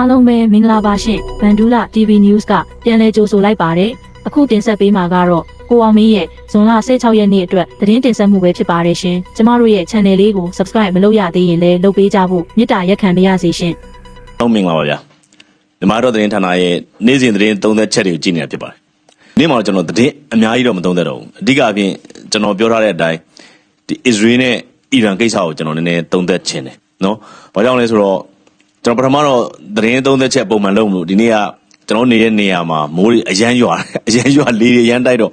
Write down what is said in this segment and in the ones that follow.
အားလုံးပဲမင်္ဂလာပါရှင်ဗန်ဒူလာ TV News ကပြန်လည်ကြိုဆိုလိုက်ပါတယ်အခုတင်ဆက်ပေးမှာကတော့ကိုအောင်မင်းရဲ့ဇွန်လ16ရက်နေ့အတွက်သတင်းတင်ဆက်မှုပဲဖြစ်ပါတယ်ရှင်ကျမတို့ရဲ့ channel လေးကို subscribe မလုပ်ရသေးရင်လည်းလုပ်ပေးကြဖို့မေတ္တာရက်ခံပါရစေရှင်ဟုတ်မင်္ဂလာပါဗျာမြန်မာတော်သတင်းဌာနရဲ့နေ့စဉ်သတင်းသုံးသက်ချက်တွေကိုကြည့်နေတာဖြစ်ပါတယ်နေ့မှာတော့ကျွန်တော်သတင်းအများကြီးတော့မသုံးသက်တော့ဘူးအဓိကအပြင်ကျွန်တော်ပြောထားတဲ့အတိုင်းဒီ Israel နဲ့ Iran ကိစ္စကိုကျွန်တော်နည်းနည်းသုံးသက်ချင်တယ်နော်ဘာကြောင့်လဲဆိုတော့ ကျွန်တော်ပထမတော့သတင်းသုံးသက်ချက်ပုံမှန်လုပ်မလို့ဒီနေ့ကကျွန်တော်နေတဲ့နေရာမှာမိုးတွေအရန်ရွာတယ်အရန်ရွာလေတွေအရန်တိုက်တော့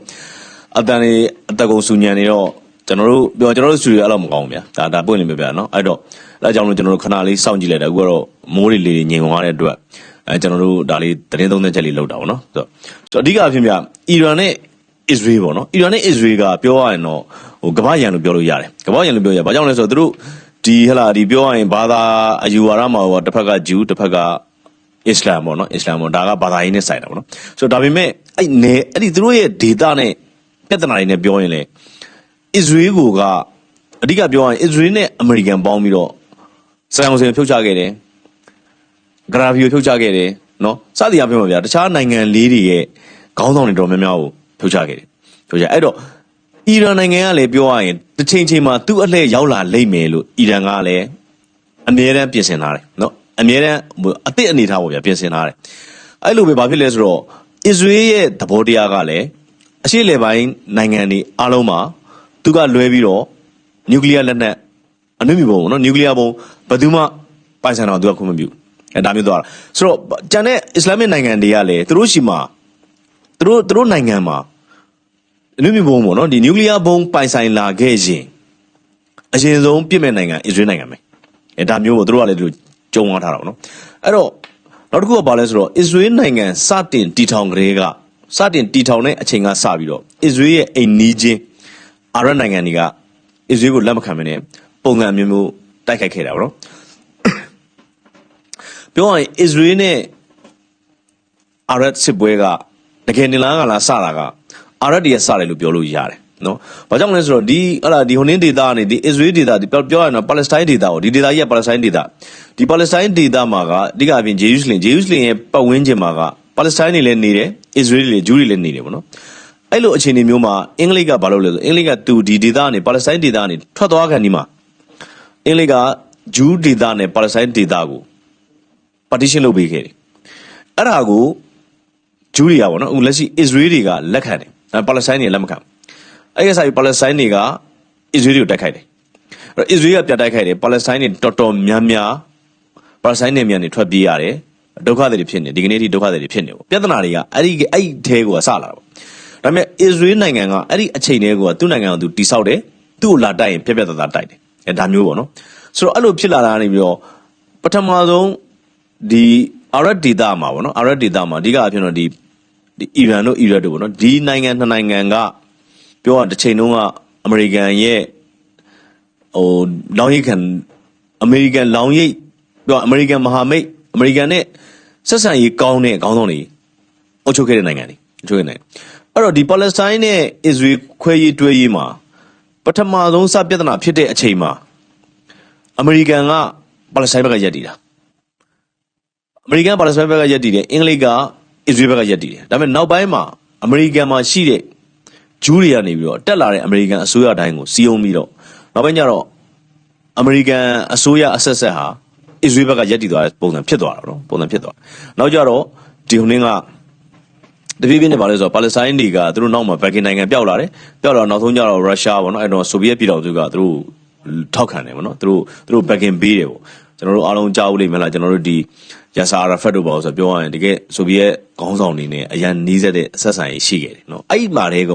အတန်တွေအတကုံစူညံနေတော့ကျွန်တော်တို့ပြောကျွန်တော်တို့စတူဒီယိုအဲ့လိုမကောင်းဘူးဗျာဒါဒါပွင့်နေပြပြနော်အဲ့တော့အဲ့ဒါကြောင့်လို့ကျွန်တော်တို့ခဏလေးစောင့်ကြည့်လိုက်တာအခုကတော့မိုးတွေလေတွေငြိမ်သွားတဲ့အတွက်အဲကျွန်တော်တို့ဒါလေးသတင်းသုံးသက်ချက်လေးလုပ်တာပေါ့နော်ဆိုတော့အဓိကအဖြစ်မြအီရန်နဲ့ Israel ပေါ့နော်အီရန်နဲ့ Israel ကပြောရရင်တော့ဟိုကမ္ဘာရန်လို့ပြောလို့ရတယ်ကမ္ဘာရန်လို့ပြောရဘာကြောင့်လဲဆိုတော့သူတို့ ဒီဟလာဒီပြောရရင်ဘာသာအယူဝါဒမှာပေါ့တစ်ဖက်ကဂျူးတစ်ဖက်ကအစ္စလာမ်ပေါ့နော်အစ္စလာမ်ပေါ့ဒါကဘာသာရေးနဲ့ဆိုင်တာပေါ့နော်ဆိုတော့ဒါပေမဲ့အဲ့နေအဲ့ဒီသူတို့ရဲ့ဒေတာနဲ့ပြဿနာတွေနဲ့ပြောရင်လေ Israel ကိုကအဓိကပြောရရင် Israel နဲ့ American ပေါင်းပြီးတော့ဆန်အောင်စင်ဖြုတ်ချခဲ့တယ်ဂရာဖီကိုဖြုတ်ချခဲ့တယ်နော်စသည်အဖြစ်မှာဗျာတခြားနိုင်ငံလေးတွေရဲ့ခေါင်းဆောင်တွေတော်များများကိုဖြုတ်ချခဲ့တယ်ဖြုတ်ချအဲ့တော့ အီရန်နိုင်ငံကလည်းပြောရရင်တစ်ချိန်ချိန်မှာသူ့အလှည့်ရောက်လာလိမ့်မယ်လို့အီရန်ကလည်းအမြဲတမ်းပြင်ဆင်ထားတယ်နော်အမြဲတမ်းအသစ်အနေထားပေါ့ဗျာပြင်ဆင်ထားတယ်အဲ့လိုပဲဘာဖြစ်လဲဆိုတော့ Israel ရဲ့သဘောတရားကလည်းအရှေ့လေပိုင်းနိုင်ငံတွေအားလုံးမှာသူကလွဲပြီးတော့နျူကလ িয়ার လက်နက်အနုမြူပုံပေါ့နော်နျူကလ িয়ার ပုံဘယ်သူမှပိုင်ဆိုင်တော့သူကခွင့်မပြုအဲဒါမျိုးသွားတာဆိုတော့ကျန်တဲ့အစ္စလာမစ်နိုင်ငံတွေကလည်းသူတို့ရှိမှာသူတို့သူတို့နိုင်ငံမှာ အနုမြူပုံပေါ့နော်ဒီနျူကလ িয়ার ပုံပိုင်ဆိုင်လာခဲ့ရင်အရင်ဆုံးပြစ်မဲ့နိုင်ငံအစ္စရေးနိုင်ငံပဲအဲဒါမျိုးကိုသူတို့ကလည်းသူတို့ကြုံသွားထားတာပေါ့နော်အဲ့တော့နောက်တစ်ခုကဘာလဲဆိုတော့အစ္စရေးနိုင်ငံစတင်တည်ထောင်ကြတဲ့ကစတင်တည်ထောင်တဲ့အချိန်ကစပြီးတော့အစ္စရေးရဲ့အိမ်နီးချင်းအာရပ်နိုင်ငံတွေကအစ္စရေးကိုလက်မခံမနဲ့ပုံစံမျိုးမျိုးတိုက်ခိုက်ခဲ့တာပေါ့နော်ပြောရရင်အစ္စရေးနဲ့အာရပ်စစ်ပွဲကတကယ်နေလားကလားစတာက အာရပ်တည်းစတယ်လို့ပြောလို့ရတယ်နော်။ဘာကြောင့်လဲဆိုတော့ဒီဟလာဒီဟိုနင်းဒေတာကနေဒီအစ္စရေးဒေတာဒီပြောပြောရရင်တော့ပါလက်စတိုင်းဒေတာကိုဒီဒေတာကြီးကပါလက်စတိုင်းဒေတာဒီပါလက်စတိုင်းဒေတာမှာကအဓိကအပြင်ဂျေရုဆလင်ဂျေရုဆလင်ရဲ့ပတ်ဝန်းကျင်မှာကပါလက်စတိုင်းတွေလည်းနေတယ်အစ္စရေးတွေလည်းဂျူးတွေလည်းနေတယ်ပေါ့နော်။အဲ့လိုအခြေအနေမျိုးမှာအင်္ဂလိပ်ကဘာလုပ်လဲဆိုအင်္ဂလိပ်ကသူဒီဒေတာကနေပါလက်စတိုင်းဒေတာကနေထွက်သွားခံဒီမှာအင်္ဂလိပ်ကဂျူးဒေတာနဲ့ပါလက်စတိုင်းဒေတာကို partition လုပ်ပေးခဲ့တယ်။အဲ့ဒါကိုဂျူးတွေကပေါ့နော်အခုလက်ရှိ Israel တွေကလက်ခံတယ်။ ပါလက်စတိုင်းတွေကလက်မခံဘူး။အဲ့ဒီဆိုင်ပါလက်စတိုင်းတွေက Israel တွေကိုတိုက်ခိုက်တယ်။အဲ့တော့ Israel ကပြတ်တိုက်ခိုက်တယ်ပါလက်စတိုင်းတွေတော်တော်များများပါလက်စတိုင်းတွေမြန်နေထွက်ပြေးရတယ်။ဒုက္ခတွေဖြစ်နေဒီကနေ့အထိဒုက္ခတွေဖြစ်နေပေါ့။ပြဿနာတွေကအဲ့ဒီအဲ့ဒီထဲကိုစလာတာပေါ့။ဒါပေမဲ့ Israel နိုင်ငံကအဲ့ဒီအချိန်တည်းကသူ့နိုင်ငံကိုသူတိဆောက်တယ်။သူ့ကိုလာတိုက်ရင်ပြက်ပြက်သားသားတိုက်တယ်။အဲဒါမျိုးပေါ့နော်။ဆိုတော့အဲ့လိုဖြစ်လာတာနေပြီးတော့ပထမဆုံးဒီအာရပ်ဒေတာမှာပေါ့နော်အာရပ်ဒေတာမှာအဓိကအဖြစ်တော့ဒီ ဒီအီရန်တို့အီရတ်တို့ပေါ့နော်ဒီနိုင်ငံနှစ်နိုင်ငံကပြောရတစ်ချိန်လုံးကအမေရိကန်ရဲ့ဟိုလောင်းရိတ်ခံအမေရိကန်လောင်းရိတ်ပြောအမေရိကန်မဟာမိတ်အမေရိကန်နဲ့ဆက်ဆံရေးကောင်းတဲ့အကောင်းဆုံးတွေအုပ်ချုပ်ခဲ့တဲ့နိုင်ငံတွေအုပ်ချုပ်ခဲ့တဲ့နိုင်ငံအဲ့တော့ဒီပါလက်စတိုင်းနဲ့အစ္စရေးခွဲရေးတွဲရေးမှာပထမဆုံးစပြဿနာဖြစ်တဲ့အချိန်မှာအမေရိကန်ကပါလက်စတိုင်းဘက်ကရက်တည်တာအမေရိကန်ပါလက်စတိုင်းဘက်ကရက်တည်တယ်အင်္ဂလိပ်က အစ္စရေးဘက်ကရက်တည်တယ်ဒါပေမဲ့နောက်ပိုင်းမှာအမေရိကန်မှာရှိတဲ့ဂျူးတွေကနေပြီးတော့တက်လာတဲ့အမေရိကန်အစိုးရတိုင်းကိုစီးအောင်ပြီးတော့နောက်ပိုင်းကျတော့အမေရိကန်အစိုးရအဆက်ဆက်ဟာအစ္စရေးဘက်ကရက်တည်သွားတဲ့ပုံစံဖြစ်သွားတာနော်ပုံစံဖြစ်သွားနောက်ကျတော့ဒီဟိုနင်းကတပြေးပြေးနဲ့ပါလဲဆိုတော့ပါလက်စတိုင်းတွေကသူတို့နောက်မှာဘက်ကင်နိုင်ငံပျောက်လာတယ်ပျောက်လာတော့နောက်ဆုံးကျတော့ရုရှားပေါ့နော်အဲ့တော့ဆိုဗီယက်ပြည်တော်စုကသူတို့ထောက်ခံတယ်ပေါ့နော်သူတို့သူတို့ဘက်ကင်ပေးတယ်ပေါ့ ကျွန်တော်တို့အားလုံးကြားဦးလိမ့်မယ်လားကျွန်တော်တို့ဒီယာဆာအာရာဖတ်တို့ပါဆိုပြောရရင်တကယ်ဆိုဗီယက်ခေါင်းဆောင်နေနဲ့အရန်နီးစက်တဲ့ဆက်ဆံရေးရှိခဲ့တယ်နော်အဲ့ဒီမှာတည်းက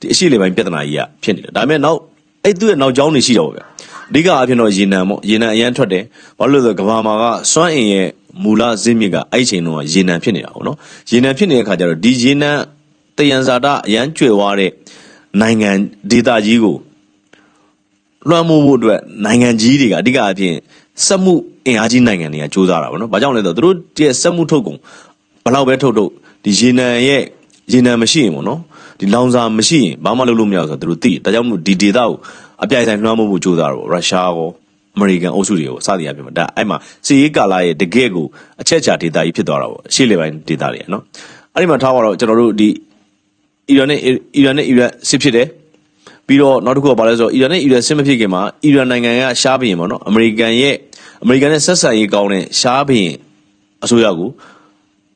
ဒီအရှိလေပိုင်းပြဿနာကြီးကဖြစ်နေတယ်ဒါပေမဲ့နောက်အဲ့သူ့ရဲ့နောက်ကျောင်းတွေရှိတော့ဗျာအဓိကအဖြစ်တော့ရေနံပေါ့ရေနံအရန်ထွက်တယ်ဘာလို့လဲဆိုတော့ကဘာမာကစွမ်းအင်ရဲ့မူလဇင်းမြစ်ကအဲ့ချိန်တုန်းကရေနံဖြစ်နေတာပေါ့နော်ရေနံဖြစ်နေတဲ့အခါကျတော့ဒီရေနံတယံဇာတအရန်ကျွယ်ဝတဲ့နိုင်ငံဒေသကြီးကိုလွှမ်းမိုးဖို့အတွက်နိုင်ငံကြီးတွေကအဓိကအဖြစ် စက်မှုအင်အားကြီးနိုင်ငံတွေကစူးစမ်းတာပေါ့နော်။ဘာကြောင့်လဲဆိုတော့သူတို့ရဲ့စက်မှုထုတ်ကုန်ဘယ်လောက်ပဲထုတ်ထုတ်ဒီရေနံရဲ့ရေနံမရှိရင်ပေါ့နော်။ဒီလောင်စာမရှိရင်ဘာမှလုပ်လို့မရဘူးဆိုတော့သူတို့သိတယ်။ဒါကြောင့်မို့ဒီဒေတာကိုအပြိုင်ဆိုင်လွှမ်းမိုးဖို့စူးစမ်းတာပေါ့။ရုရှားရောအမေရိကန်အုပ်စုတွေကိုစသည်အဖြစ်မှာဒါအဲ့မှာစီရေးကာလာရဲ့တကယ့်ကိုအချက်အချာဒေတာကြီးဖြစ်သွားတာပေါ့အရှေ့လေပိုင်းဒေတာတွေနော်အဲ့ဒီမှာထားပါတော့ကျွန်တော်တို့ဒီအီရန်နဲ့အီရန်နဲ့အီရန်စစ်ဖြစ်တယ် ပြီးတော့နောက်တစ်ခုကဘာလဲဆိုတော့အီရန်နဲ့အီရန်စစ်မဖြစ်ခင်မှာအီရန်နိုင်ငံကရှားဘရင်ပေါ့နော်အမေရိကန်ရဲ့အမေရိကန်နဲ့ဆက်ဆံရေးကောင်းတဲ့ရှားဘရင်အစိုးရကို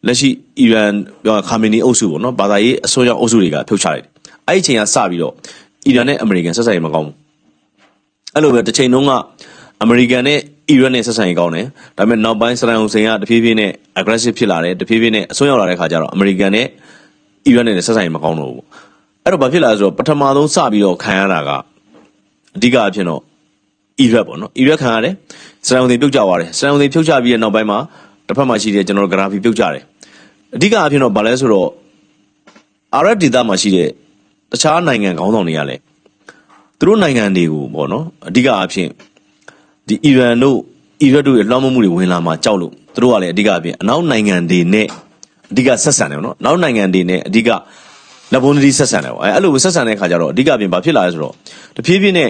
လက်ရှိအီရန်ပြောခါမီနီအုပ်စုပေါ့နော်ဘာသာရေးအစိုးရအုပ်စုတွေကဖြုတ်ချလိုက်တယ်အဲ့ဒီအချိန်ကစပြီးတော့အီရန်နဲ့အမေရိကန်ဆက်ဆံရေးမကောင်းဘူးအဲ့လိုပဲတစ်ချိန်လုံးကအမေရိကန်နဲ့အီရန်နဲ့ဆက်ဆံရေးကောင်းတယ်ဒါပေမဲ့နောက်ပိုင်းစရန်ဟူစိန်ကတဖြည်းဖြည်းနဲ့ aggressive ဖြစ်လာတယ်တဖြည်းဖြည်းနဲ့အစွန်းရောက်လာတဲ့ခါကျတော့အမေရိကန်နဲ့အီရန်နဲ့လည်းဆက်ဆံရေးမကောင်းတော့ဘူး အဲ့တော့ဘာဖြစ်လာလဲဆိုတော့ပထမဆုံးစပြီးတော့ခံရတာကအဓိကအဖြစ်တော့အီရတ်ပေါ့နော်အီရတ်ခံရတယ်စရန်ဟူစိန်ပြုတ်ကျသွားတယ်စရန်ဟူစိန်ပြုတ်ကျပြီးတဲ့နောက်ပိုင်းမှာတစ်ဖက်မှာရှိတဲ့ကျွန်တော်တို့ graphic ပြုတ်ကျတယ်အဓိကအဖြစ်တော့ဘာလဲဆိုတော့အာရပ်ဒေသမှာရှိတဲ့တခြားနိုင်ငံခေါင်းဆောင်တွေကလည်းသူတို့နိုင်ငံတွေကိုပေါ့နော်အဓိကအဖြစ်ဒီအီရန်တို့အီရတ်တို့ရဲ့လွှမ်းမိုးမှုတွေဝင်လာမှာကြောက်လို့သူတို့ကလည်းအဓိကအဖြစ်အနောက်နိုင်ငံတွေနဲ့အဓိကဆက်ဆံတယ်ပေါ့နော်အနောက်နိုင်ငံတွေနဲ့အဓိက လက်ဘုံသီးဆက်ဆံတယ်ပေါ့အဲအဲ့လိုဆက်ဆံတဲ့ခါကျတော့အဓိကအပြင်ဘာဖြစ်လာလဲဆိုတော့တဖြည်းဖြည်းနဲ့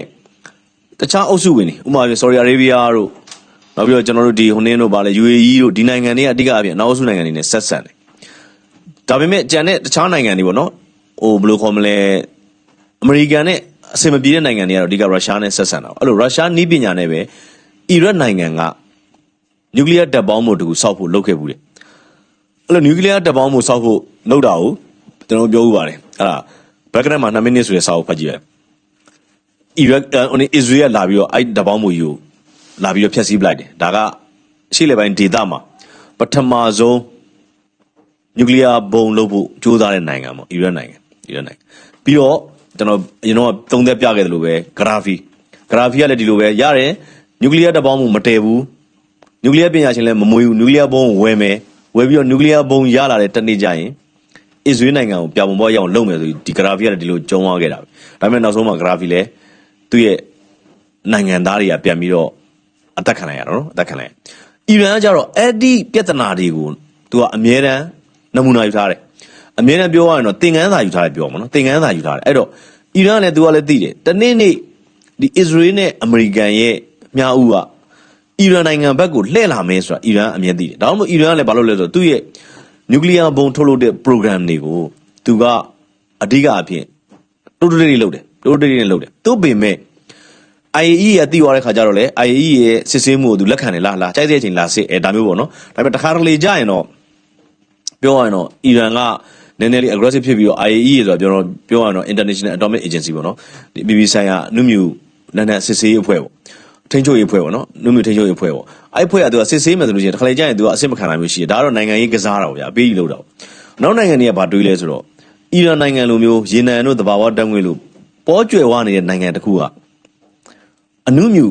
တခြားအုပ်စုဝင်တွေဥပမာပြဆော်ဒီအာရေဗီးယားတို့နောက်ပြီးတော့ကျွန်တော်တို့ဒီဟိုနင်းတို့ဗာလဲ UAE တို့ဒီနိုင်ငံတွေကအဓိကအပြင်အနောက်အုပ်စုနိုင်ငံတွေနဲ့ဆက်ဆံတယ်ဒါပေမဲ့ကြံတဲ့တခြားနိုင်ငံတွေပေါ့နော်ဟိုဘယ်လိုခေါ်မလဲ အမေရိကန်နဲ့အဆင်မပြေတဲ့နိုင်ငံတွေကတော့အဓိကရုရှားနဲ့ဆက်ဆံတာပေါ့အဲ့လိုရုရှားနီးပညာနဲ့ပဲအီရတ်နိုင်ငံကနျူကလ িয়ার တပ်ပေါင်းမှုတကူစောက်ဖို့လုပ်ခဲ့ဘူးတယ်အဲ့လိုနျူကလ িয়ার တပ်ပေါင်းမှုစောက်ဖို့လုပ်တာကို ကျွန်တော်ပြောဥပါတယ်အဲ့ဒါဘက်ကနက်မှာ2မိနစ်ဆိုတဲ့စာအုပ်ဖတ်ကြည့်ရတယ်အီရတ်ဟိုနေအစ္စရေးကလာပြီးတော့အဲ့တပ်ပေါင်းမှုယူလာပြီးတော့ဖျက်ဆီးပလိုက်တယ်ဒါကရှေ့လေပိုင်းဒေသမှာပထမဆုံးနျူကလ িয়ার ဘုံလုပ်ဖို့ကြိုးစားတဲ့နိုင်ငံပေါ့အီရတ်နိုင်ငံအီရတ်နိုင်ငံပြီးတော့ကျွန်တော်အရင်တော့သုံးသက်ပြခဲ့တယ်လို့ပဲဂရာဖီဂရာဖီကလည်းဒီလိုပဲရတယ်နျူကလ িয়ার တပ်ပေါင်းမှုမတည်ဘူးနျူကလ িয়ার ပညာရှင်လည်းမမွေးဘူးနျူကလ িয়ার ဘုံကိုဝယ်မယ်ဝယ်ပြီးတော့နျူကလ িয়ার ဘုံရလာတဲ့တနေ့ကျရင် အစ္စရေးနိုင်ငံကိုပြပုံပေါ်ရအောင်လုပ်မယ်ဆိုပြီးဒီဂရာဖီကလည်းဒီလိုကြုံသွားခဲ့တာပဲဒါပေမဲ့နောက်ဆုံးမှာဂရာဖီလည်းသူ့ရဲ့နိုင်ငံသားတွေကပြန်ပြီးတော့အသက်ခံလိုက်ရတော့နော်အသက်ခံလိုက်ရအီရန်ကကြတော့အဲ့ဒီပြဿနာတွေကိုသူကအမြဲတမ်းနမူနာယူထားတယ်အမြဲတမ်းပြောရရင်တော့သင်္ကန်းစာယူထားတယ်ပြောမှာနော်သင်္ကန်းစာယူထားတယ်အဲ့တော့အီရန်ကလည်းသူကလည်းသိတယ်တနေ့နေ့ဒီအစ္စရေးနဲ့အမေရိကန်ရဲ့မြားဦးကအီရန်နိုင်ငံဘက်ကိုလှည့်လာမယ်ဆိုတာအီရန်အမြဲသိတယ်ဒါမှမဟုတ်အီရန်ကလည်းဘာလုပ်လဲဆိုတော့သူ့ရဲ့ နျူကလ িয়ার ဘုံထုတ်လုပ်တဲ့ program တွေကိုသူကအဓိကအဖြစ်တိုးတိုးလေးလေးလုပ်တယ်တိုးတိုးလေးလေးလုပ်တယ်သူ့ပေမဲ့ IAE ရဲ့တိသွားတဲ့ခါကျတော့လေ IAE ရဲ့စစ်ဆေးမှုကိုသူလက်ခံတယ်လားလားကြိုက်တဲ့အချိန်လာစစ်အဲဒါမျိုးပေါ့နော်ဒါပေမဲ့တစ်ခါတလေကြာရင်တော့ပြောရရင်တော့အီရန်ကနည်းနည်းလေး aggressive ဖြစ်ပြီးတော့ IAE ဆိုတာပြောတော့ပြောရရင်တော့ International Atomic Agency ပေါ့နော်ဒီ BBC ဆိုင်ရာနုမြူလက်နက်စစ်ဆေးရေးအဖွဲ့ပေါ့ထိန်းချုပ်ရေးအဖွဲ့ပေါ့နော်နုမြူထိန်းချုပ်ရေးအဖွဲ့ပေါ့ အဲ့အဖွဲ့ကသူကစစ်ဆေးမယ်ဆိုလို့ရှိရင်တစ်ခါလေကြာရင်သူကအစ်မခံနိုင်မျိုးရှိတယ်ဒါကတော့နိုင်ငံရေးကစားတာပေါ့ဗျာအပေးကြီးလို့တော့နောက်နိုင်ငံတွေကဘာတွေးလဲဆိုတော့အီရန်နိုင်ငံလိုမျိုးရေနံတို့တဘာဝတက်ငွေလို့ပေါ်ကျွယ်ဝနေတဲ့နိုင်ငံတစ်ခုကအနုမြူ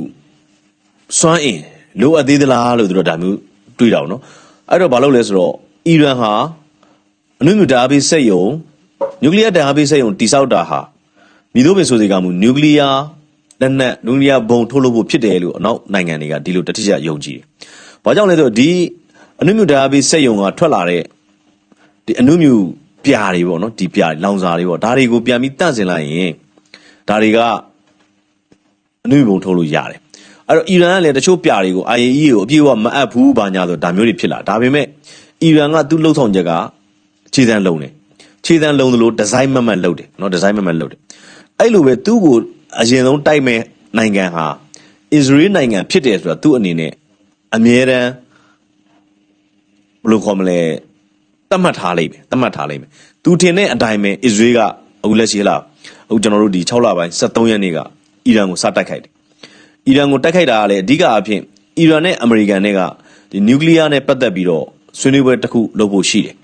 စွမ်းအင်လိုအပ်သေးသလားလို့သူတို့ဒါမျိုးတွေးတာပေါ့နော်အဲ့တော့ဘာလုပ်လဲဆိုတော့အီရန်ဟာအနုမြူဓာတ်အားပေးစက်ယုံနျူကလ িয়ার ဓာတ်အားပေးစက်ယုံတိစောက်တာဟာမိတို့ပင်ဆိုစေကမူနျူကလ িয়ার လက်နက်နျူကလ িয়ার ဘုံထုတ်လုပ်ဖို့ဖြစ်တယ်လို့အနောက်နိုင်ငံတွေကဒီလိုတတိယယုံကြည်တယ်။ဘာကြောင့်လဲဆိုတော့ဒီအနုမြူဓာတ်အားပေးစက်ယုံကထွက်လာတဲ့ဒီအနုမြူပြာတွေပေါ့နော်ဒီပြာတွေလောင်စာတွေပေါ့ဒါတွေကိုပြန်ပြီးတန့်စင်လိုက်ရင်ဒါတွေကအနုမြူဘုံထုတ်လို့ရတယ်။အဲ့တော့အီရန်ကလည်းတချို့ပြာတွေကို IAEA ကိုအပြည့်အဝမအပ်ဘူးဘာညာဆိုဒါမျိုးတွေဖြစ်လာဒါပေမဲ့အီရန်ကသူ့လှုပ်ဆောင်ချက်ကခြေတန်းလုံးတယ်ခြေတန်းလုံးသလိုဒီဇိုင်းမတ်မတ်လုပ်တယ်နော်ဒီဇိုင်းမတ်မတ်လုပ်တယ်အဲ့လိုပဲသူ့ကို အရင်ဆုံးတိုက်မဲ့နိုင်ငံဟာအစ္စရေးနိုင်ငံဖြစ်တယ်ဆိုတာသူ့အနေနဲ့အမြဲတမ်းဘယ်လိုခေါ်မလဲသတ်မှတ်ထားလိုက်မယ်သတ်မှတ်ထားလိုက်မယ်သူထင်တဲ့အတိုင်းပဲအစ္စရေးကအခုလက်ရှိလားအခုကျွန်တော်တို့ဒီ6လပိုင်း73ရက်နေ့ကအီရန်ကိုစတိုက်ခိုက်တယ်အီရန်ကိုတိုက်ခိုက်တာကလည်းအဓိကအဖြစ်အီရန်နဲ့အမေရိကန်နဲ့ကဒီနျူကလ িয়ার နဲ့ပတ်သက်ပြီးတော့ဆွေးနွေးပွဲတစ်ခုလုပ်ဖို့ရှိတယ်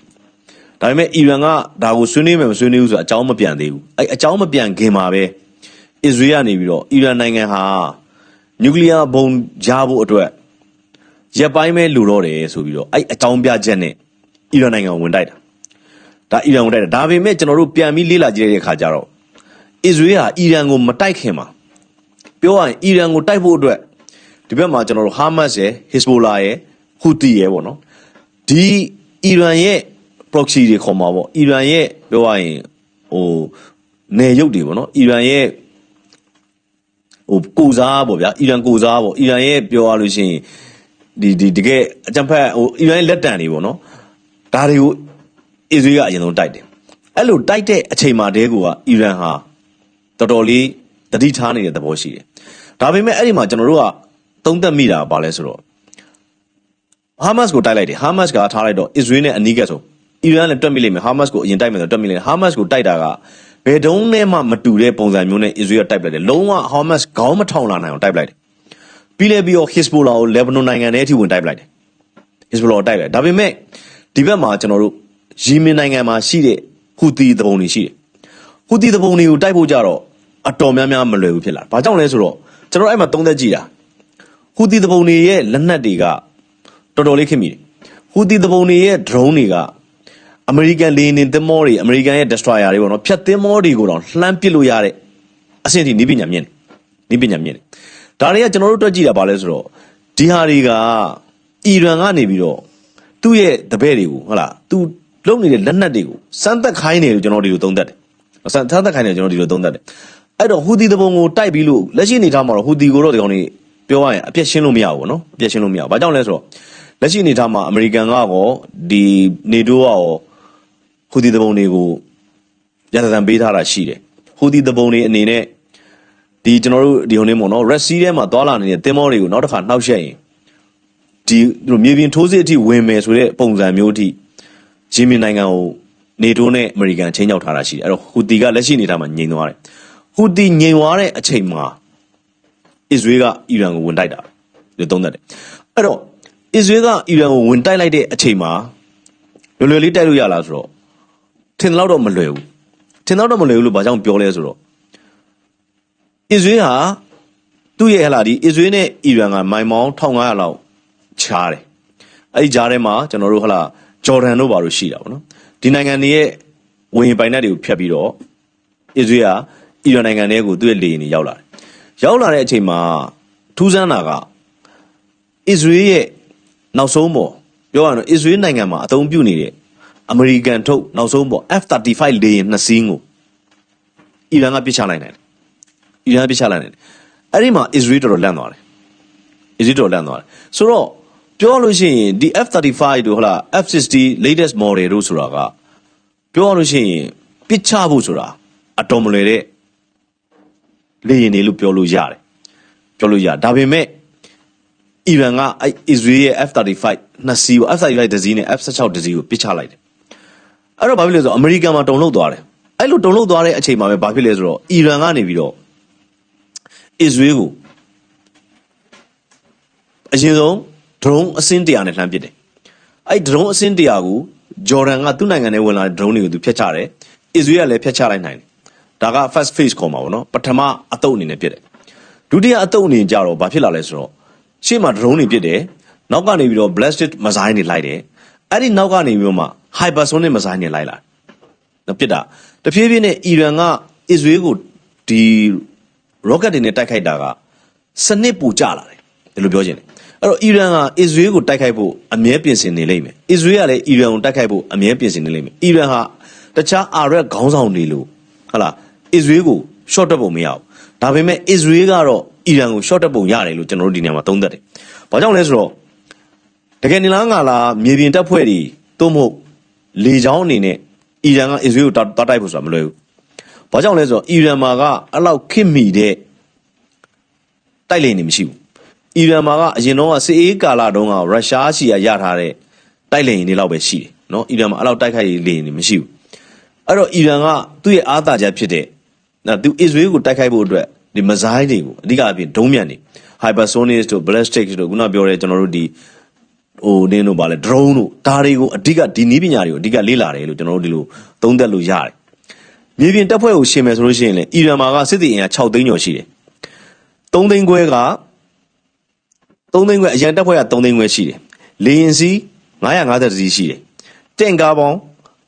ဒါပေမဲ့အီရန်ကဒါကိုဆွေးနွေးမယ်မဆွေးနွေးဘူးဆိုတော့အကြောင်းမပြန်သေးဘူးအဲအကြောင်းမပြန်ခင်မှာပဲ အစ္စရေးကနေပြီးတော့အီရန်နိုင်ငံဟာနျူကလ িয়ার ဘုံရဖို့အတွက်ရက်ပိုင်းပဲလိုတော့တယ်ဆိုပြီးတော့အဲအကြောင်းပြချက်နဲ့အီရန်နိုင်ငံကိုဝင်တိုက်တာဒါအီရန်ကိုတိုက်တာဒါပေမဲ့ကျွန်တော်တို့ပြန်ပြီးလေ့လာကြည့်တဲ့အခါကျတော့အစ္စရေးဟာအီရန်ကိုမတိုက်ခင်မှာပြောရရင်အီရန်ကိုတိုက်ဖို့အတွက်ဒီဘက်မှာကျွန်တော်တို့ဟာမတ်စ်ရယ်ဟစ်ဘိုလာရယ်ဟူတီရယ်ပေါ့နော်ဒီအီရန်ရဲ့ proxy တွေခေါ်မှာပေါ့အီရန်ရဲ့ပြောရရင်ဟိုနေရုပ်တွေပေါ့နော်အီရန်ရဲ့ ဟိုကိုစားပေါ့ဗျာအီရန်ကိုစားပေါ့အီရန်ရဲ့ပြောရလို့ရှိရင်ဒီဒီတကယ်အကြံဖက်ဟိုအီရန်ရဲ့လက်တံတွေပေါ့နော်ဒါတွေကိုအစ္စရေးကအရင်ဆုံးတိုက်တယ်အဲ့လိုတိုက်တဲ့အချိန်မှာတည်းကအီရန်ဟာတော်တော်လေးတတိထားနေတဲ့သဘောရှိတယ်ဒါပေမဲ့အဲ့ဒီမှာကျွန်တော်တို့ကသုံးသပ်မိတာကဘာလဲဆိုတော့ဟာမတ်စ်ကိုတိုက်လိုက်တယ်ဟာမတ်စ်ကထားလိုက်တော့အစ္စရေးနဲ့အနီးကပ်ဆုံးအီရန်လည်းတွက်မိလိမ့်မယ်ဟာမတ်စ်ကိုအရင်တိုက်မယ်ဆိုတော့တွက်မိလိမ့်မယ်ဟာမတ်စ်ကိုတိုက်တာက ဘယ်တုန်းနဲ့မှမတူတဲ့ပုံစံမျိုးနဲ့အစ္စရေးကတိုက်ပလိုက်တယ်လုံးဝဟာမတ်စ်ခေါင်းမထောင်လာနိုင်အောင်တိုက်ပလိုက်တယ်ပြီးလဲပြီးတော့ဟစ်ဘိုလာကိုလေဘနွန်နိုင်ငံထဲအထိဝင်တိုက်ပလိုက်တယ်ဟစ်ဘိုလာကိုတိုက်လိုက်ဒါပေမဲ့ဒီဘက်မှာကျွန်တော်တို့ယီမင်နိုင်ငံမှာရှိတဲ့ဟူသီသဘုံတွေရှိတယ်ဟူသီသဘုံတွေကိုတိုက်ဖို့ကြတော့အတော်များများမလွယ်ဘူးဖြစ်လာဘာကြောင့်လဲဆိုတော့ကျွန်တော်အဲ့မှာသုံးသက်ကြည့်တာဟူသီသဘုံတွေရဲ့လက်နက်တွေကတော်တော်လေးခင်မိတယ်ဟူသီသဘုံတွေရဲ့ drone တွေက အမေရိကန်လေယာဉ်သင်္ဘောတွေအမေရိကန်ရဲ့ destroyer တွေပေါ့နော်ဖြတ်သင်္ဘောတွေကိုတော့လှမ်းပစ်လို့ရတဲ့အဆင့်ထိနီးပညာမြင့်တယ်နီးပညာမြင့်တယ်ဒါတွေကကျွန်တော်တို့တွက်ကြည့်တာပါလဲဆိုတော့ဒီဟာတွေကအီရန်ကနေပြီးတော့သူ့ရဲ့တပည့်တွေကိုဟုတ်လားသူလုံနေတဲ့လက်နက်တွေကိုစမ်းသက်ခိုင်းတယ်လို့ကျွန်တော်ဒီလိုသုံးသပ်တယ်စမ်းစမ်းသက်ခိုင်းတယ်ကျွန်တော်ဒီလိုသုံးသပ်တယ်အဲ့တော့ဟူသီတဘုံကိုတိုက်ပြီးလို့လက်ရှိအနေထားမှာတော့ဟူသီကိုတော့ဒီကောင်တွေပြောရရင်အပြည့်ရှင်းလို့မရဘူးပေါ့နော်အပြည့်ရှင်းလို့မရဘူးဘာကြောင့်လဲဆိုတော့လက်ရှိအနေထားမှာအမေရိကန်ကရောဒီနေတိုးကရော ဟူဒီတဘုံတွေကိုရသံပေးထားတာရှိတယ်ဟူဒီတဘုံတွေအနေနဲ့ဒီကျွန်တော်တို့ဒီဟိုနေမို့နော် red sea ထဲမှာသွားလာနေတဲ့တင်မောတွေကိုနောက်တစ်ခါနှောက်ယှက်ရင်ဒီလိုမြေပြင်ထိုးစစ်အထိဝင်မယ်ဆိုတဲ့ပုံစံမျိုးအထိဂျီမင်နိုင်ငံကိုနေတိုးနဲ့အမေရိကန်ချင်းချောက်ထားတာရှိတယ်အဲ့တော့ဟူဒီကလက်ရှိနေတာမှာငြိမ်သွားတယ်ဟူဒီငြိမ်သွားတဲ့အချိန်မှာအစ္စရေးကအီရန်ကိုဝင်တိုက်တာလို့သုံးသပ်တယ်အဲ့တော့အစ္စရေးကအီရန်ကိုဝင်တိုက်လိုက်တဲ့အချိန်မှာလွယ်လွယ်လေးတိုက်လို့ရလားဆိုတော့ ထင်တော့တော့မလွယ်ဘူးထင်တော့တော့မလွယ်ဘူးလို့ဘာကြောင့်ပြောလဲဆိုတော့အစ္စရေးဟာသူ့ရဲ့ဟလာဒီအစ္စရေးနဲ့အီရန်ကမိုင်မောင်း1500လောက်ခြားတယ်အဲ့ဒီကြားထဲမှာကျွန်တော်တို့ဟလာဂျော်ဒန်တို့ဘာလို့ရှိတာပေါ့နော်ဒီနိုင်ငံတွေရဲ့ဝင်ပိုင်နက်တွေကိုဖျက်ပြီးတော့အစ္စရေးဟာအီရန်နိုင်ငံတွေကိုသူ့ရဲ့လေယာဉ်တွေရောက်လာတယ်ရောက်လာတဲ့အချိန်မှာထူးဆန်းတာကအစ္စရေးရဲ့နောက်ဆုံးပေါ်ပြောရရင်တော့အစ္စရေးနိုင်ငံမှာအသုံးပြုနေတဲ့ အမေရိကန်ထုတ်နောက်ဆုံးပေါ့ F35 လေယာဉ်နှစ်စီးကိုအီရန်ကပစ်ချလိုက်နိုင်တယ်အီရန်ကပစ်ချလိုက်နိုင်တယ်အဲ့ဒီမှာ Israel တော်တော်လန့်သွားတယ် Israel တော်လန့်သွားတယ်ဆိုတော့ပြောလို့ရှိရင်ဒီ F35 တို့ဟလာ F60 latest model တို့ဆိုတာကပြောလို့ရှိရင်ပစ်ချဖို့ဆိုတာအတော်မလွယ်တဲ့လေယာဉ်တွေလို့ပြောလို့ရတယ်ပြောလို့ရဒါပေမဲ့အီရန်ကအဲ့ Israel ရဲ့ F35 နှစ်စီးကို F35 တစ်စီးနဲ့ F16 တစ်စီးကိုပစ်ချလိုက်တယ် အဲ့တော့ဘာဖြစ်လဲဆိုတော့အမေရိကန်မှာတုံ့လောက်သွားတယ်အဲ့လိုတုံ့လောက်သွားတဲ့အချိန်မှာပဲဘာဖြစ်လဲဆိုတော့အီရန်ကနေပြီးတော့ Israel ကိုအရင်ဆုံး drone အစင်းတရာနဲ့လှမ်းပစ်တယ်အဲ့ drone အစင်းတရာကိုဂျော်ဒန်ကသူ့နိုင်ငံထဲဝင်လာတဲ့ drone တွေကိုသူဖျက်ချတယ် Israel ကလည်းဖျက်ချလိုက်နိုင်တယ်ဒါက first phase ခေါ်မှာပေါ့နော်ပထမအတုပ်အနေနဲ့ပစ်တယ်ဒုတိယအတုပ်အနေနဲ့ကြတော့ဘာဖြစ်လာလဲဆိုတော့ရှေ့မှာ drone တွေပစ်တယ်နောက်ကနေပြီးတော့ ballistic missile တွေလိုက်တယ်အဲ့ဒီနောက်ကနေပြီးတော့မှ hypersonic missile တွေလိုက်လာနော်ပစ်တာတဖြည်းဖြည်းနဲ့အီရန်ကအစ္စရေးကိုဒီ rocket တွေနဲ့တိုက်ခိုက်တာကစနစ်ပူကျလာတယ်ဒီလိုပြောချင်တယ်အဲ့တော့အီရန်ကအစ္စရေးကိုတိုက်ခိုက်ဖို့အမြဲပြင်ဆင်နေလိမ့်မယ်အစ္စရေးကလည်းအီရန်ကိုတိုက်ခိုက်ဖို့အမြဲပြင်ဆင်နေလိမ့်မယ်အီရန်ဟာတခြားအာရပ်ခေါင်းဆောင်တွေလို့ဟုတ်လားအစ္စရေးကို short တက်ပုံမရဘူးဒါပေမဲ့အစ္စရေးကတော့အီရန်ကို short တက်ပုံရတယ်လို့ကျွန်တော်တို့ဒီနေရာမှာသုံးသပ်တယ်ဘာကြောင့်လဲဆိုတော့တကယ်နေလားငါလားမြေပြင်တပ်ဖွဲ့တွေသို့မဟုတ် လေကြောင်းအနေနဲ့အီရန်ကအစ္စရေးကိုတောက်တိုက်ဖို့ဆိုတာမလွယ်ဘူးဘာကြောင့်လဲဆိုတော့အီရန်မှာကအဲ့လောက်ခစ်မိတဲ့တိုက်လေနေမရှိဘူးအီရန်မှာကအရင်တော့ကစစ်အေးကာလတုန်းကရုရှားရှီယာရထားတဲ့တိုက်လေနေလောက်ပဲရှိတယ်နော်အီရန်မှာအဲ့လောက်တိုက်ခိုက်လေနေမရှိဘူးအဲ့တော့အီရန်ကသူ့ရဲ့အားသာချက်ဖြစ်တဲ့နော်သူအစ္စရေးကိုတိုက်ခိုက်ဖို့အတွက်ဒီမဇိုင်းတွေကိုအဓိကအပြင်ဒုံးမြန်တွေ hypersonics တို့ ballistic တို့ခုနပြောတဲ့ကျွန်တော်တို့ဒီ ဟိုနင်းတို့ဗာလဲ drone တို့ဒါတွေကိုအဓိကဒီနည်းပညာတွေကိုအဓိကလေ့လာတယ်လို့ကျွန်တော်တို့ဒီလိုသုံးသပ်လို့ရတယ်မြေပြင်တပ်ဖွဲ့ကိုရှင်းမယ်ဆိုလို့ရှိရင်လည်းအီရန်မှာကစစ်သည်အင်အား6သိန်းကျော်ရှိတယ်3သိန်းခွဲက3သိန်းခွဲအရန်တပ်ဖွဲ့က3သိန်းခွဲရှိတယ်လေရင်စီ950စီးရှိတယ်တင့်ကားပေါင်း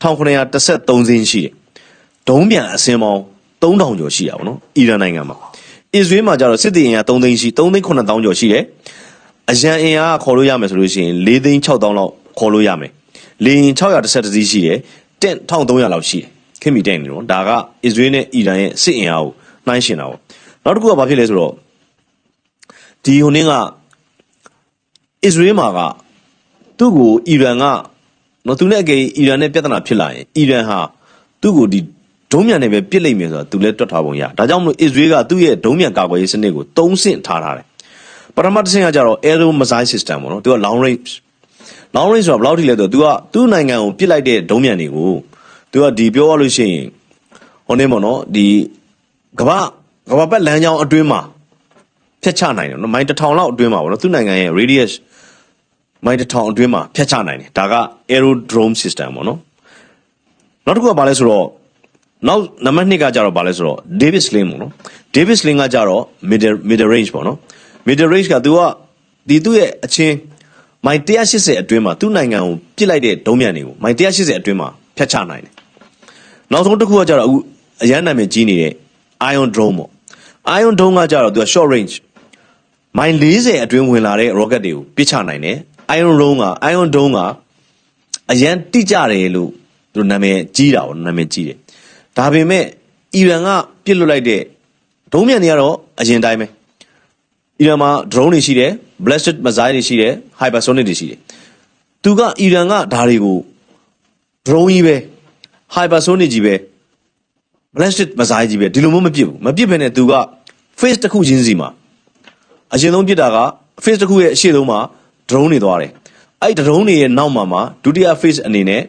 1913စင်းရှိတယ်ဒုံးပြန်အစင်းပေါင်း3000ကျော်ရှိတာပေါ့နော်အီရန်နိုင်ငံမှာအစ္စရေးမှာကျတော့စစ်သည်အင်အား3သိန်းရှိ3သိန်း9000ကျော်ရှိတယ် အရန်အင်အားခေါ်လို့ရမယ်ဆိုလို့ရှိရင်4သိန်း6000လောက်ခေါ်လို့ရမယ်လေရင်630စီးရှိတယ်တင့်1300လောက်ရှိတယ်ခင်မီတဲ့နေတော့ဒါကအစ္စရေးနဲ့အီရန်ရဲ့စစ်အင်အားကိုနှိုင်းရှင်တာပေါ့နောက်တစ်ခုကဘာဖြစ်လဲဆိုတော့ဒီဟိုနင်းကအစ္စရေးမှာကသူ့ကိုအီရန်ကနော်သူနဲ့အကေအီရန်နဲ့ပြဿနာဖြစ်လာရင်အီရန်ဟာသူ့ကိုဒီဒုံးမြန်နဲ့ပဲပြစ်လိုက်မယ်ဆိုတော့သူလည်းတွက်ထားပုံရဒါကြောင့်မလို့အစ္စရေးကသူ့ရဲ့ဒုံးမြန်ကာကွယ်ရေးစနစ်ကိုသုံးဆင့်ထားထားတယ် ပထမတစ်ဆင့်ကကြတော့ aero missile system ပေါ့နော်သူက long range long range ဆိုတာဘယ်လောက်ထိလဲဆိုတော့ तू ကသူ့နိုင်ငံကိုပစ်လိုက်တဲ့ဒုံးမြန်တွေကို तू ကဒီပြောရလို့ရှိရင်ဟိုနေပေါ့နော်ဒီကမ္ဘာကမ္ဘာပတ်လမ်းကြောင်းအတွင်းမှာဖျက်ချနိုင်တယ်နော်မိုင်တစ်ထောင်လောက်အတွင်းမှာပေါ့နော်သူ့နိုင်ငံရဲ့ radius မိုင်တစ်ထောင်အတွင်းမှာဖျက်ချနိုင်တယ်ဒါက aerodrome system ပေါ့နော်နောက်တစ်ခုကဘာလဲဆိုတော့နောက်နံပါတ်2ကကြတော့ဘာလဲဆိုတော့ David Sling ပေါ့နော် David Sling ကကြတော့ middle middle range ပေါ့နော် middle range က तू ကဒီသူ့ရဲ့အချင်းမိုင်180အတွင်းမှာသူ့နိုင်ငံကိုပစ်လိုက်တဲ့ဒုံးမြန်တွေကိုမိုင်180အတွင်းမှာဖျက်ချနိုင်တယ်နောက်ဆုံးတစ်ခုကကြတော့အခုအရန်နာမည်ကြီးနေတဲ့ Iron Drone ပေါ့ Iron Drone ကကြတော့ तू က short range မိုင်40အတွင်းဝင်လာတဲ့ rocket တွေကိုပစ်ချနိုင်တယ် Iron Drone က Iron Drone ကအရန်တိကျတယ်လို့သူတို့နာမည်ကြီးတာပေါ့နာမည်ကြီးတယ်ဒါပေမဲ့အီရန်ကပစ်လွတ်လိုက်တဲ့ဒုံးမြန်တွေကတော့အရင်တိုင်းပဲ အီရန်မှာ drone တွေရှိတယ် ballistic missile တွေရှိတယ် hypersonic တွေရှိတယ်သူကအီရန်ကဒါတွေကို drone ကြီးပဲ hypersonic ကြီးပဲ ballistic missile ကြီးပဲဒီလိုမျိုးမပစ်ဘူးမပစ်ဘဲနဲ့သူက face တစ်ခုချင်းစီမှာအရင်ဆုံးပစ်တာက face တစ်ခုရဲ့အရှေ့ဆုံးမှာ drone တွေသွားတယ်အဲ့ဒီ drone တွေရဲ့နောက်မှာမှာဒုတိယ face အနေနဲ့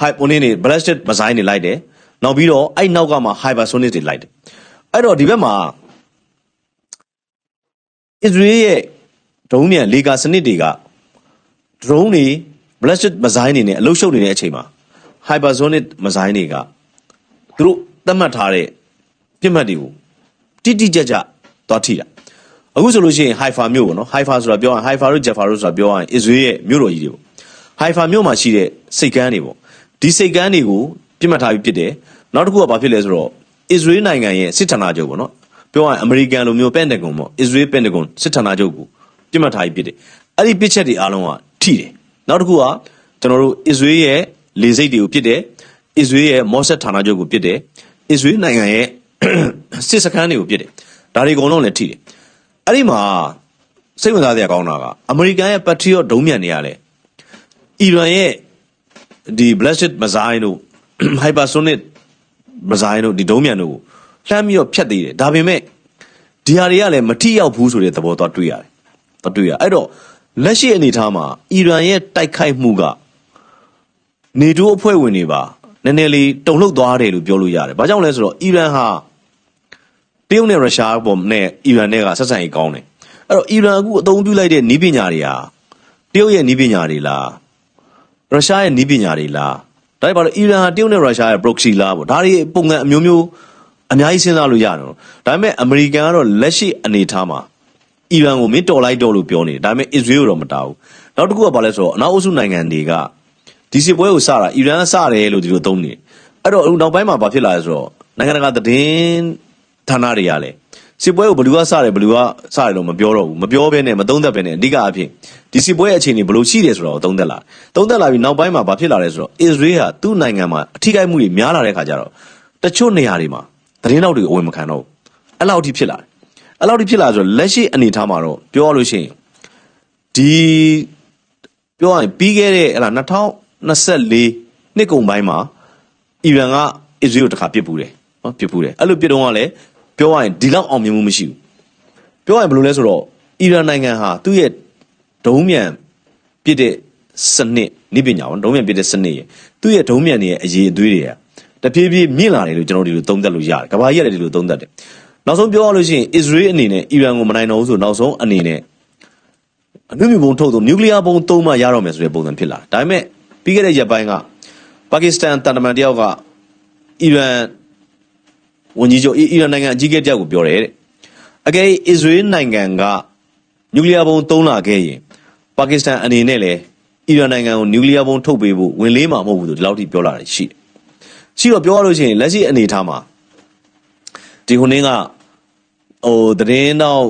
hype နေနေ ballistic missile တွေလိုက်တယ်နောက်ပြီးတော့အဲ့နောက်ကမှာ hypersonic တွေလိုက်တယ်အဲ့တော့ဒီဘက်မှာ Israel ရဲ့ဒုံးမြန်လေကာစနစ်တွေက drone တွေ ballistic missile တွေနဲ့အလုရှုပ်နေတဲ့အချိန်မှာ hypersonic missile တွေကသူတို့သတ်မှတ်ထားတဲ့ပြစ်မှတ်တွေကိုတိတိကျကျသွားထိတာအခုဆိုလို့ရှိရင် Haifa မြို့ပေါ့နော် Haifa ဆိုတာပြောရင် Haifa တို့ Jaffa တို့ဆိုတာပြောရင် Israel ရဲ့မြို့တော်ကြီးတွေပေါ့ Haifa မြို့မှာရှိတဲ့စိတ်ကမ်းတွေပေါ့ဒီစိတ်ကမ်းတွေကိုပြစ်မှတ်ထားပြီးပြစ်တယ်နောက်တစ်ခုကဘာဖြစ်လဲဆိုတော့ Israel နိုင်ငံရဲ့စစ်ဌာနချုပ်ပေါ့နော် ပြောရင် American လိုမျိုး Pentagon ပေါ့ Israel Pentagon စစ်ဌာနချုပ်ကိုပြစ်မှတ်ထားပြီးပြစ်တယ်အဲ့ဒီပြစ်ချက်တွေအားလုံးကထိတယ်နောက်တစ်ခုကကျွန်တော်တို့ Israel ရဲ့လေစိတ်တွေကိုပြစ်တယ် Israel ရဲ့ Mossad ဌာနချုပ်ကိုပြစ်တယ် Israel နိုင်ငံရဲ့စစ်စခန်းတွေကိုပြစ်တယ်ဒါတွေအကုန်လုံးလည်းထိတယ်အဲ့ဒီမှာစိတ်ဝင်စားစရာကောင်းတာကအမေရိကန်ရဲ့ Patriot ဒုံးမြန်တွေကလည်းအီရန်ရဲ့ဒီ blasted missile တို့ hypersonic missile တို့ဒီဒုံးမြန်တို့ကို လှမ်းပြီးတော့ဖျက်သေးတယ်ဒါပေမဲ့ဒီဟာတွေကလည်းမထိရောက်ဘူးဆိုတဲ့သဘောတော့တွေ့ရတယ်တော့တွေ့ရအဲ့တော့လက်ရှိအနေအထားမှာအီရန်ရဲ့တိုက်ခိုက်မှုကနေတိုးအဖွဲ့ဝင်တွေပါနည်းနည်းလေးတုံ့လှုပ်သွားတယ်လို့ပြောလို့ရတယ်ဘာကြောင့်လဲဆိုတော့အီရန်ဟာတရုတ်နဲ့ရုရှားပေါ်နဲ့အီရန်နဲ့ကဆက်ဆံရေးကောင်းတယ်အဲ့တော့အီရန်အခုအသုံးပြုလိုက်တဲ့နည်းပညာတွေဟာတရုတ်ရဲ့နည်းပညာတွေလားရုရှားရဲ့နီးပညာတွေလားဒါပေမဲ့အီရန်ဟာတရုတ်နဲ့ရုရှားရဲ့ proxy လားပေါ့ဒါတွေပုံစံအမျိုးမျိုး အများကြီးစဉ်းစားလို့ရတယ်နော်ဒါပေမဲ့အမေရိကန်ကတော့လက်ရှိအနေအထားမှာအီရန်ကိုမင်းတော်လိုက်တော့လို့ပြောနေတယ်ဒါပေမဲ့အစ္စရေးကိုတော့မတားဘူးနောက်တစ်ခုကဘာလဲဆိုတော့အနောက်အုပ်စုနိုင်ငံတွေကဒီစစ်ပွဲကိုစတာအီရန်ကစတယ်လို့ဒီလိုသုံးနေတယ်အဲ့တော့အခုနောက်ပိုင်းမှာဘာဖြစ်လာလဲဆိုတော့နိုင်ငံတကာသတင်းဌာနတွေကလည်းစစ်ပွဲကိုဘယ်သူကစတယ်ဘယ်သူကစတယ်လို့မပြောတော့ဘူးမပြောဘဲနဲ့မသုံးသပ်ဘဲနဲ့အဓိကအဖြစ်ဒီစစ်ပွဲရဲ့အခြေအနေဘယ်လိုရှိတယ်ဆိုတော့သုံးသပ်လာသုံးသပ်လာပြီးနောက်ပိုင်းမှာဘာဖြစ်လာလဲဆိုတော့အစ္စရေးဟာသူ့နိုင်ငံမှာအထိကိမှုတွေများလာတဲ့ခါကျတော့တချို့နေရာတွေမှာ သတင်းတော့တွေအဝင်မခံတော့ဘူးအဲ့လောက်ထိဖြစ်လာတယ်အဲ့လောက်ထိဖြစ်လာဆိုတော့လက်ရှိအနေအထားမှာတော့ပြောရလို့ရှိရင်ဒီပြောရရင်ပြီးခဲ့တဲ့ဟလာ2024နှစ်ကုန်ပိုင်းမှာအီရန်ကအစ္စရေးကိုတစ်ခါပစ်ပူတယ်နော်ပစ်ပူတယ်အဲ့လိုပစ်တော့ကလည်းပြောရရင်ဒီလောက်အောင်မြင်မှုမရှိဘူးပြောရရင်ဘယ်လိုလဲဆိုတော့အီရန်နိုင်ငံဟာသူ့ရဲ့ဒုံးမြန်ပစ်တဲ့စနစ်နိပညာပေါ့ဒုံးမြန်ပစ်တဲ့စနစ်ရဲ့သူ့ရဲ့ဒုံးမြန်တွေရဲ့အရေးအသွေးတွေက တဖြည်းဖြည်းမြင့်လာတယ်လို့ကျွန်တော်ဒီလိုသုံးသပ်လို့ရတယ်ကဘာကြီးရတယ်ဒီလိုသုံးသပ်တယ်နောက်ဆုံးပြောရလို့ရှိရင်အစ္စရေးအနေနဲ့အီရန်ကိုမနိုင်တော့ဘူးဆိုနောက်ဆုံးအနေနဲ့အနုမြူဘုံထုတ်တော့နျူကလ িয়ার ဘုံသုံးမှရတော့မယ်ဆိုတဲ့ပုံစံဖြစ်လာတယ်ဒါပေမဲ့ပြီးခဲ့တဲ့ရက်ပိုင်းကပါကစ္စတန်တန်တမန်တယောက်ကအီရန်ဝန်ကြီးချုပ်အီရန်နိုင်ငံအကြီးအကဲတယောက်ကိုပြောတယ်တဲ့အကယ်၍အစ္စရေးနိုင်ငံကနျူကလ িয়ার ဘုံသုံးလာခဲ့ရင်ပါကစ္စတန်အနေနဲ့လည်းအီရန်နိုင်ငံကိုနျူကလ িয়ার ဘုံထုတ်ပေးဖို့ဝင်လေးမှာမဟုတ်ဘူးဆိုဒီလောက်ထိပြောလာတယ်ရှိတယ် ရှိတော့ပြောရလို့ရှိရင်လက်ရှိအနေအထားမှာဒီခုနင်းကဟိုသတင်းတော့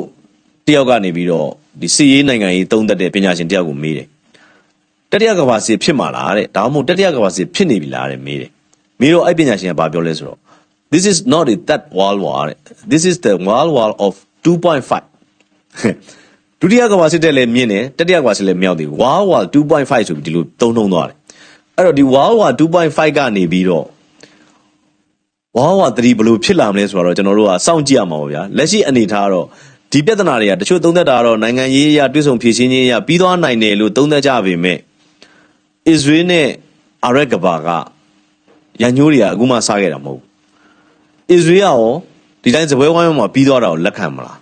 တယောက်ကနေပြီးတော့ဒီစီရေးနိုင်ငံရေးတုံးသက်တဲ့ပညာရှင်တယောက်ကိုမေးတယ်တတိယကမ္ဘာစစ်ဖြစ်မှာလားတဲ့ဒါမှမဟုတ်တတိယကမ္ဘာစစ်ဖြစ်နေပြီလားတဲ့မေးတယ်မေးတော့အဲ့ပညာရှင်ကဘာပြောလဲဆိုတော့ this is not a that world war တဲ့ this is the world war of 2.5ဒုတိယကမ္ဘာစစ်တက်လည်းမြင့်တယ်တတိယကမ္ဘာစစ်လည်းမြောက်သေးဘူး World War 2.5ဆိုပြီးဒီလိုသုံးနှုံသွားတယ်အဲ့တော့ဒီ World War 2.5ကနေပြီးတော့ World War 3ဘယ်လိုဖြစ်လာမလဲဆိုတော့ကျွန်တော်တို့ကစောင့်ကြည့်ရမှာပါဗျာလက်ရှိအနေထားကတော့ဒီပြဿနာတွေကတချို့သုံးသက်တာကတော့နိုင်ငံရေးအရတွဲဆုံဖြည့်ရှင်းခြင်းအရပြီးသွားနိုင်တယ်လို့သုံးသက်ကြပေမဲ့ Israel နဲ့ Arab ကဘာကရန်ညိုးတွေကအခုမှစားခဲ့တာမဟုတ်ဘူး Israel ကရောဒီတိုင်းဇပွဲဝိုင်းမှာပြီးသွားတာကိုလက်ခံမလား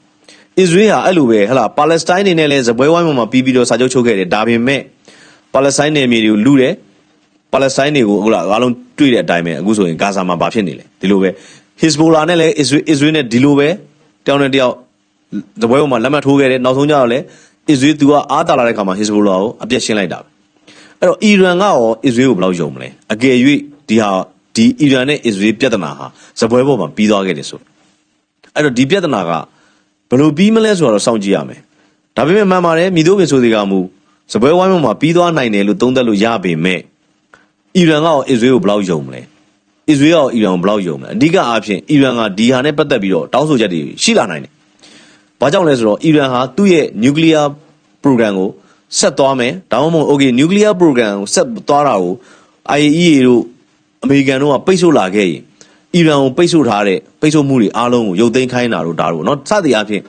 Israel ဟာအဲ့လိုပဲဟလာပါလက်စတိုင်းနေနဲ့လည်းဇပွဲဝိုင်းမှာပြီးပြီးတော့စာချုပ်ချုပ်ခဲ့တယ်ဒါပေမဲ့ပါလက်စတိုင်းနယ်မြေတွေကိုလူတယ် ပါလက်စတိုင်းတွေကိုဟုတ်လားအားလုံးတွေ့တဲ့အတိုင်းပဲအခုဆိုရင်ဂါဇာမှာဘာဖြစ်နေလဲဒီလိုပဲ Hezbollah နဲ့လည်း Israel Israel နဲ့ဒီလိုပဲတယောက်နဲ့တယောက်ဇပွဲပေါ်မှာလက်မှတ်ထိုးခဲ့တယ်နောက်ဆုံးကြတော့လည်း Israel သူကအားတာလာတဲ့ခါမှာ Hezbollah ကိုအပြတ်ရှင်းလိုက်တာပဲအဲ့တော့အီရန်ကရောအစ္စရေးကိုဘယ်လောက်ယုံမလဲအကယ်၍ဒီဟာဒီအီရန်နဲ့အစ္စရေးပြဿနာဟာဇပွဲပေါ်မှာပြီးသွားခဲ့တယ်ဆိုအဲ့တော့ဒီပြဿနာကဘယ်လိုပြီးမလဲဆိုတော့စောင့်ကြည့်ရမယ်ဒါပေမဲ့မှန်ပါတယ်မိတို့ပင်ဆိုဒီကမူဇပွဲဝိုင်းပေါ်မှာပြီးသွားနိုင်တယ်လို့သုံးသပ်လို့ရပေမဲ့ အီရန်ကရောအစ္စရေးကိုဘယ်လောက်ယုံမလဲအစ္စရေးရောအီရန်ကိုဘယ်လောက်ယုံမလဲအဓိကအားဖြင့်အီရန်ကဒီဟာနဲ့ပတ်သက်ပြီးတော့တောင်းဆိုချက်တွေရှိလာနိုင်တယ် ။ဘာကြောင့်လဲဆိုတော့အီရန်ဟာသူ့ရဲ့ nuclear program ကိုဆက်သွားမယ်။ဒါမှမဟုတ် okay nuclear program ကိုဆက်သွားတာကို IAEA တို့အမေရိကန်တို့ကပိတ်ဆို့လာခဲ့ရင်အီရန်ကိုပိတ်ဆို့ထားတဲ့ပိတ်ဆို့မှုတွေအားလုံးကိုရုပ်သိမ်းခိုင်းတာတို့ဒါတို့เนาะစသည်အားဖြင့်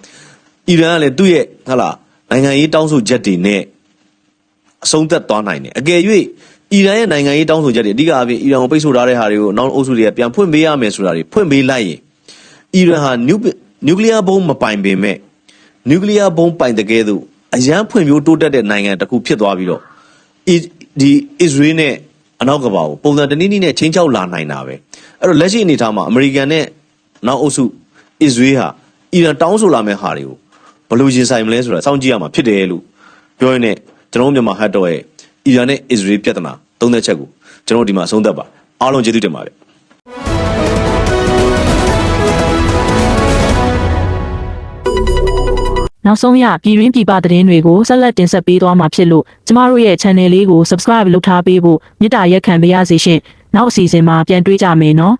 အီရန်ကလည်းသူ့ရဲ့ဟလာနိုင်ငံရေးတောင်းဆိုချက်တွေနဲ့အဆုံးသက်သွားနိုင်တယ်။အကယ်၍ အီရန်ရဲ့နိုင်ငံရေးတောင်းဆိုချက်တွေအဓိကအားဖြင့်အီရန်ကိုပိတ်ဆို့ထားတဲ့ဟာတွေကိုနောက်အုပ်စုတွေကပြန်ဖွင့်ပေးရမယ်ဆိုတာတွေဖွင့်ပေးလိုက်ရင် အီရန်ဟာနျူနျူကလ িয়ার ဘုံးမပိုင်ပေမဲ့နျူကလ িয়ার ဘုံးပိုင်တဲ့ကဲသို့အရန်ဖွံ့ဖြိုးတိုးတက်တဲ့နိုင်ငံတစ်ခုဖြစ်သွားပြီးတော့အီဒီအစ္စရေးနဲ့အနောက်ကဘာကိုပုံစံတနည်းနည်းနဲ့ချင်းချောက်လာနိုင်တာပဲအဲ့တော့လက်ရှိအနေအထားမှာအမေရိကန်နဲ့နောက်အုပ်စုအစ္စရေးဟာအီရန်တောင်းဆိုလာမဲ့ဟာတွေကိုဘယ်လိုရင်ဆိုင်မလဲဆိုတာစောင့်ကြည့်ရမှာဖြစ်တယ်လို့ပြောရင်းနဲ့ကျွန်တော်တို့မြန်မာဟတ်တော့ရဲ့ အီရန်နဲ့အစ္စရေးပြဿနာသုံးသက်ချက်ကိုကျွန်တော်တို့ဒီမှာအဆုံးသတ်ပါအားလုံးကျေးဇူးတင်ပါတယ်နောက်ဆုံးရပြည်တွင်းပြည်ပသတင်းတွေကိုဆက်လက်တင်ဆက်ပေးသွားမှာဖြစ်လို့ကျမတို့ရဲ့ channel လေးကို subscribe လုပ်ထားပေးဖို့မေတ္တာရက်ခံပေးရစေရှင်နောက်အစီအစဉ်မှာပြန်တွေ့ကြမယ်နော်